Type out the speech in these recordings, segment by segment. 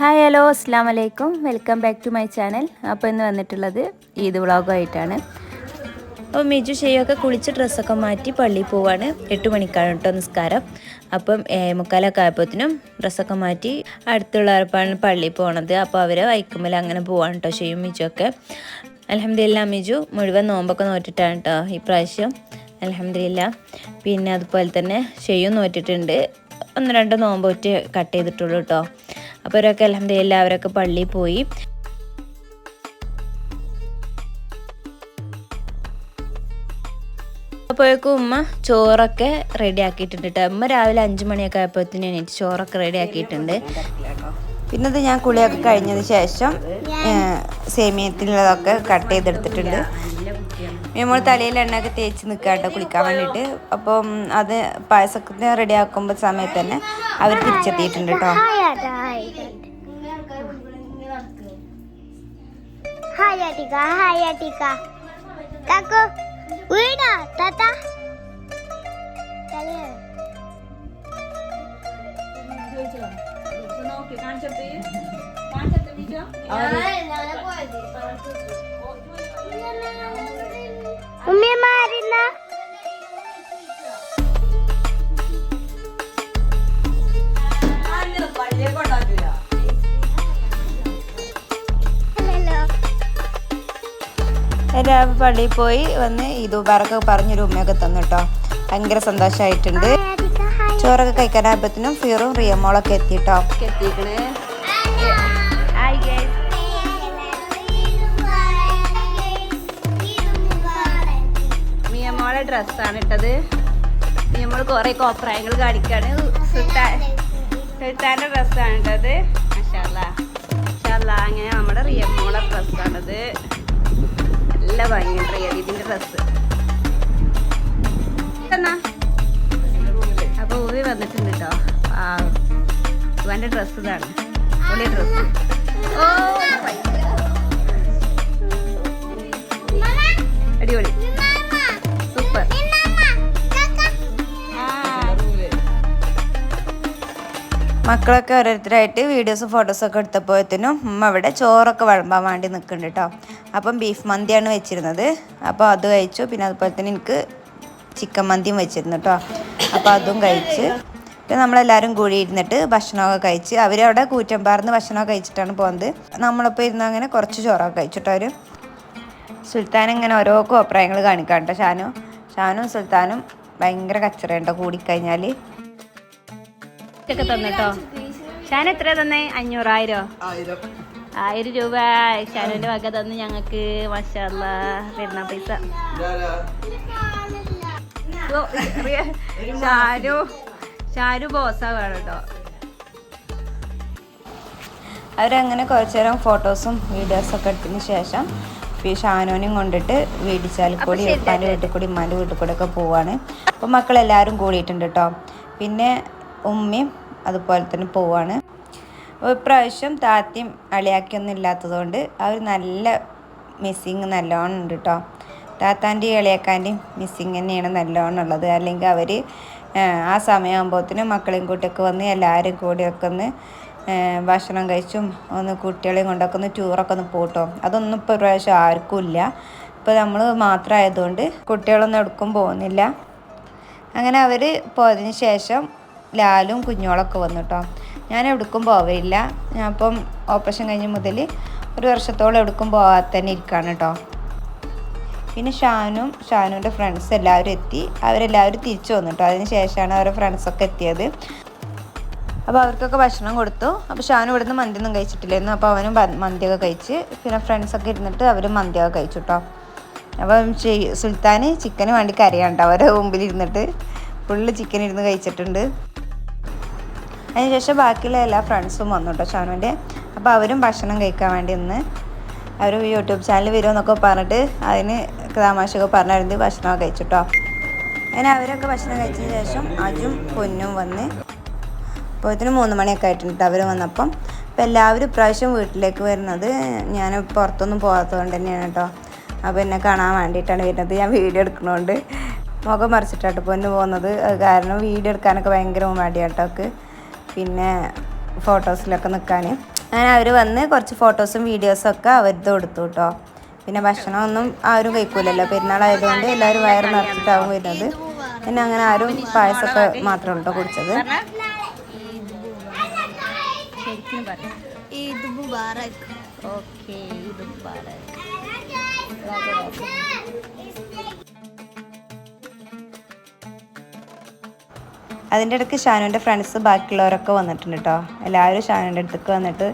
Hi hello അസ്സാം വലൈക്കും welcome back to my channel അപ്പോൾ ഇന്ന് വന്നിട്ടുള്ളത് ഈദ് വ്ളോഗായിട്ടാണ്. അപ്പോൾ മിജു ഷെയ്യൊക്കെ കുളിച്ച് ഡ്രസ്സൊക്കെ മാറ്റി പള്ളിയിൽ പോവാണ്. എട്ട് മണിക്കാണ് കേട്ടോ നിസ്കാരം. അപ്പം മുക്കാലൊക്കെ ആയപ്പോഴത്തേനും ഡ്രസ്സൊക്കെ മാറ്റി അടുത്തുള്ള അടുത്തുള്ളവർപ്പാണ് പള്ളിയിൽ പോണത്. അപ്പോൾ അവരെ വൈക്കുമ്പോൾ അങ്ങനെ പോവാണ് കേട്ടോ ഷെയ്യും മിജു ഒക്കെ അലഹമ്മദില്ല മിജു മുഴുവൻ നോമ്പൊക്കെ നോറ്റിട്ടാണ് കേട്ടോ ഈ പ്രാവശ്യം. അലഹമ്മദില്ല പിന്നെ അതുപോലെ തന്നെ ഷെയ്യും നോറ്റിട്ടുണ്ട്. ഒന്ന് രണ്ട് നോമ്പ് ഒറ്റ കട്ട് ചെയ്തിട്ടുള്ളൂ കേട്ടോ അപ്പോൾ അവരൊക്കെ അലഹമ്മദില്ല അവരൊക്കെ പള്ളിയിൽ പോയി. അപ്പോഴേക്കും ഉമ്മ ചോറൊക്കെ റെഡി ആക്കിയിട്ടുണ്ട് കേട്ടോ ഉമ്മ രാവിലെ അഞ്ചു മണിയൊക്കെ ആയപ്പോഴത്തേന് എനിക്ക് ചോറൊക്കെ റെഡി ആക്കിയിട്ടുണ്ട്. പിന്നെ ഇത് ഞാൻ കുളിയൊക്കെ കഴിഞ്ഞതിന് ശേഷം സേമിയത്തിലുള്ളതൊക്കെ കട്ട് ചെയ്തെടുത്തിട്ടുണ്ട്. നമ്മൾ തലയിൽ എണ്ണയൊക്കെ തേച്ച് നിൽക്കുക കേട്ടോ കുളിക്കാൻ വേണ്ടിയിട്ട് അപ്പം അത് പായസത്തിന് റെഡി ആക്കുമ്പോൾ സമയത്ത് തന്നെ അവർ തിരിച്ചെത്തിയിട്ടുണ്ട് കേട്ടോ Hai Atika, hai Atika. Kaku, Wina, Tata. Kalian. രാവിലെ പള്ളിയിൽ പോയി വന്ന് ഇത് ഉബാറൊക്കെ പറഞ്ഞൊരു ഉമ്മയൊക്കെ തന്നു കേട്ടോ ഭയങ്കര സന്തോഷമായിട്ടുണ്ട് ചോറൊക്കെ കഴിക്കാൻ hai. ഫിയറും ഫീറും റിയമോളൊക്കെ എത്തിട്ടോ. എത്തിക്കണേ. മിയമോളെ ഡ്രസ്സാണ് ഇട്ടത്. മിയമോൾ കുറെ കോപ്രായങ്ങൾ കാണിക്കാണ്. സുൽത്താൻ സുൽത്താന്റെ ഡ്രസ്സാണ് ഇട്ടത്. മഷാല്ല മഷാല്ല അങ്ങനെ നമ്മുടെ റിയമോളെ ഡ്രസ്സാണിത്. നല്ല ഭംഗിയുണ്ട് ഇതിന്റെ ഡ്രസ്സ്. എന്നാ? അപ്പൊ ഊവി വന്നിട്ടുണ്ട് കേട്ടോ ആ ഇവന്റെ ഡ്രസ്സ് ഇതാണ്. പൊളി ഡ്രസ്സ്. ഓ അടിപൊളി. മക്കളൊക്കെ ഓരോരുത്തരായിട്ട് വീഡിയോസും ഫോട്ടോസൊക്കെ എടുത്തപ്പോഴത്തേനും ഉമ്മ അവിടെ ചോറൊക്കെ വിളമ്പാൻ വേണ്ടി നിൽക്കുന്നുണ്ട് കേട്ടോ. അപ്പം ബീഫ് മന്തിയാണ് വെച്ചിരുന്നത്. അപ്പോൾ അത് കഴിച്ചു. പിന്നെ അതുപോലെ തന്നെ എനിക്ക് ചിക്കൻ മന്തിയും വെച്ചിരുന്നു കേട്ടോ. അപ്പോൾ അതും കഴിച്ച് പിന്നെ നമ്മളെല്ലാവരും കൂടി ഇരുന്നിട്ട് ഭക്ഷണമൊക്കെ കഴിച്ച് അവരവിടെ കൂറ്റമ്പാർന്ന് ഭക്ഷണമൊക്കെ കഴിച്ചിട്ടാണ് പോകുന്നത് നമ്മളിപ്പോൾ ഇരുന്ന് അങ്ങനെ കുറച്ച് ചോറൊക്കെ കഴിച്ചിട്ടോ അവർ സുൽത്താൻ ഇങ്ങനെ ഓരോ കോപ്രായങ്ങൾ കാണിക്കാം കേട്ടോ ഷാനു. ഷാനും സുൽത്താനും ഭയങ്കര കച്ചറയുണ്ടോ കൂടിക്കഴിഞ്ഞാൽ ഒക്കെ തന്നിട്ടോ? ഷാൻ എത്ര തന്നെ? അഞ്ഞൂറായിരോ? ആയിരം. രൂപ. ഷാനുവിന്റെ വക തന്ന് ഞങ്ങക്ക് മഷാല്ല പെരുന്നാൾ പൈസ. ഷാരു ഷാരു ബോസാ വേണം കേട്ടോ അവരങ്ങനെ കുറച്ചു നേരം ഫോട്ടോസും വീഡിയോസൊക്കെ എടുത്തതിന് ശേഷം ഈ ഷാനോനെയും കൊണ്ടിട്ട് വീടിച്ചാൽ കൂടി ഉപ്പാന്റെ വീട്ടിൽ കൂടി ഉമ്മാന്റെ വീട്ടിൽ കൂടി ഒക്കെ പോവാണ്. അപ്പോൾ മക്കളെല്ലാവരും കൂടിയിട്ടുണ്ട് കേട്ടോ പിന്നെ ഉമ്മയും അതുപോലെ തന്നെ പോവാണ്. ഇപ്രാവശ്യം താത്തയും അളിയാക്കിയൊന്നും ഇല്ലാത്തതുകൊണ്ട് അവർ നല്ല മിസ്സിങ് നല്ലോണം ഉണ്ട് കേട്ടോ താത്താന്റെയും ഇളയാക്കാന്റെയും മിസ്സിങ് തന്നെയാണ് നല്ലോണം ഉള്ളത്. അല്ലെങ്കിൽ അവർ ആ സമയമാകുമ്പോഴത്തേനും മക്കളെയും കൂട്ടിയൊക്കെ വന്ന് എല്ലാവരും കൂടിയൊക്കെ ഒന്ന് ഭക്ഷണം കഴിച്ചും ഒന്ന് കുട്ടികളെയും കൊണ്ടൊക്കെ ഒന്ന് ടൂറൊക്കെ ഒന്ന് പോട്ടോ. അതൊന്നും ഇപ്പോൾ പ്രാവശ്യം ആർക്കും ഇല്ല. ഇപ്പോൾ നമ്മൾ മാത്രമായതുകൊണ്ട് കുട്ടികളൊന്നും എടുക്കും പോകുന്നില്ല. അങ്ങനെ അവർ പോയതിന് ശേഷം ലാലും കുഞ്ഞോളൊക്കെ വന്നു കേട്ടോ ഞാൻ എവിടേക്കും പോവില്ല ഞാൻ അപ്പം ഓപ്പറേഷൻ കഴിഞ്ഞ മുതൽ ഒരു വർഷത്തോളം എവിടേക്കും പോകാതെ തന്നെ ഇരിക്കുകയാണ് കേട്ടോ പിന്നെ ഷാനും ഷാനുവിന്റെ ഫ്രണ്ട്സ് എല്ലാവരും എത്തി. അവരെല്ലാവരും തിരിച്ചു വന്നു കേട്ടോ അതിന് ശേഷമാണ് അവരുടെ ഫ്രണ്ട്സൊക്കെ എത്തിയത്. അപ്പോൾ അവർക്കൊക്കെ ഭക്ഷണം കൊടുത്തു. അപ്പോൾ ഷാനു ഇവിടുന്ന് മന്തിയൊന്നും കഴിച്ചിട്ടില്ലായിരുന്നു. അപ്പോൾ അവനും മന്തിയൊക്കെ കഴിച്ച് പിന്നെ ഫ്രണ്ട്സൊക്കെ ഇരുന്നിട്ട് അവരും മന്തിയൊക്കെ കഴിച്ചു കേട്ടോ അപ്പം സുൽത്താൻ ചിക്കന് വേണ്ടി കരയാണ്ട് അവരുടെ മുമ്പിൽ ഇരുന്നിട്ട് ഫുള്ള് ചിക്കൻ ഇരുന്ന് കഴിച്ചിട്ടുണ്ട്. അതിനുശേഷം ബാക്കിയുള്ള എല്ലാ ഫ്രണ്ട്സും വന്നു കേട്ടോ ഷാനുവിന്റെ അപ്പോൾ അവരും ഭക്ഷണം കഴിക്കാൻ വേണ്ടി ഇന്ന് അവർ യൂട്യൂബ് ചാനൽ വരുമെന്നൊക്കെ പറഞ്ഞിട്ട് അതിന് തമാശയൊക്കെ പറഞ്ഞായിരുന്നു ഭക്ഷണമൊക്കെ കഴിച്ചിട്ടോ. അങ്ങനെ അവരൊക്കെ ഭക്ഷണം കഴിച്ചതിന് ശേഷം അജും പൊന്നും വന്ന് അപ്പോൾ ഇതിന് മൂന്ന് മണിയൊക്കെ ആയിട്ടുണ്ട് അവർ വന്നപ്പം. അപ്പോൾ എല്ലാവരും ഇപ്രാവശ്യം വീട്ടിലേക്ക് വരുന്നത് ഞാൻ പുറത്തൊന്നും പോകാത്തതുകൊണ്ട് തന്നെയാണ് കേട്ടോ. അപ്പോൾ എന്നെ കാണാൻ വേണ്ടിയിട്ടാണ് വരുന്നത്. ഞാൻ വീഡിയോ എടുക്കണോണ്ട് മുഖം മറിച്ചിട്ടാട്ടോ പൊന്ന് പോകുന്നത്. കാരണം വീഡിയോ എടുക്കാനൊക്കെ ഭയങ്കര മടിയാട്ടോ അവൾക്ക് പിന്നെ ഫോട്ടോസിലൊക്കെ നിൽക്കാൻ അങ്ങനെ അവർ വന്ന് കുറച്ച് ഫോട്ടോസും വീഡിയോസും ഒക്കെ അവരത് കൊടുത്തു കേട്ടോ പിന്നെ ഭക്ഷണമൊന്നും ആരും കഴിക്കൂലല്ലോ. പെരുന്നാളായതുകൊണ്ട് എല്ലാവരും വയറ് നിറച്ചിട്ടാവും വരുന്നത്. പിന്നെ അങ്ങനെ ആരും പായസമൊക്കെ മാത്രമേ കേട്ടോ കുടിച്ചത്. ഓക്കെ അതിന്റെ ഇടയ്ക്ക് ഷാനുവിന്റെ ഫ്രണ്ട്സ് ബാക്കിയുള്ളവരൊക്കെ വന്നിട്ടുണ്ട് കേട്ടോ. എല്ലാവരും ഷാനുവിന്റെ അടുത്തേക്ക് വന്നിട്ട്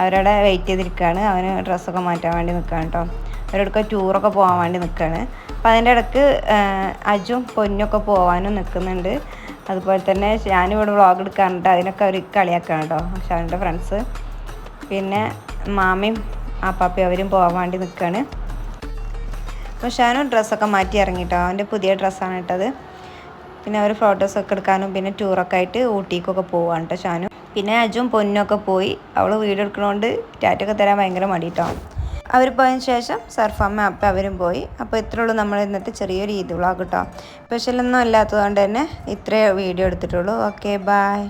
അവരവിടെ വെയിറ്റ് ചെയ്തിരിക്കുകയാണ്. അവന് ഡ്രസ്സൊക്കെ മാറ്റാൻ വേണ്ടി നിൽക്കുകയാണ് കേട്ടോ. അവരോടൊക്കെ ടൂറൊക്കെ പോകാൻ വേണ്ടി നിൽക്കുകയാണ്. അപ്പം അതിന്റെ ഇടയ്ക്ക് അജും പൊന്നൊക്കെ പോകാനും നിൽക്കുന്നുണ്ട്. അതുപോലെ തന്നെ ഞാനിവിടെ വ്ളോഗ് എടുക്കാറുണ്ട്. അതിനൊക്കെ അവർ കളിയാക്കാണ് കേട്ടോ ഷാനുവിന്റെ ഫ്രണ്ട്സ് പിന്നെ മാമയും ആപ്പാപ്പയും അവരും പോകാൻ വേണ്ടി നിൽക്കുകയാണ്. അപ്പോൾ ഷാനു ഡ്രസ്സൊക്കെ മാറ്റി ഇറങ്ങിട്ടോ അവന്റെ പുതിയ ഡ്രസ്സാണ് ഇട്ടത്. പിന്നെ അവർ ഫോട്ടോസൊക്കെ എടുക്കാനും പിന്നെ ടൂറൊക്കെ ആയിട്ട് ഊട്ടിക്കൊക്കെ പോവാണ് കേട്ടോ ഷാനു. പിന്നെ അജും പൊന്നൊക്കെ പോയി. അവൾ വീഡിയോ എടുക്കണോണ്ട് ടാറ്റൊക്കെ തരാൻ ഭയങ്കര മടിയിട്ടോ അവർ പോയതിന് ശേഷം സർഫമ്മ അപ്പം അവരും പോയി. അപ്പോൾ ഇത്രേ ഉള്ളൂ നമ്മൾ ഇന്നത്തെ ചെറിയൊരു ഈദ് വ്ളോഗ് കേട്ടോ സ്പെഷ്യലൊന്നും ഇല്ലാത്തതുകൊണ്ട് തന്നെ ഇത്രേ വീഡിയോ എടുത്തിട്ടുള്ളൂ. Okay bye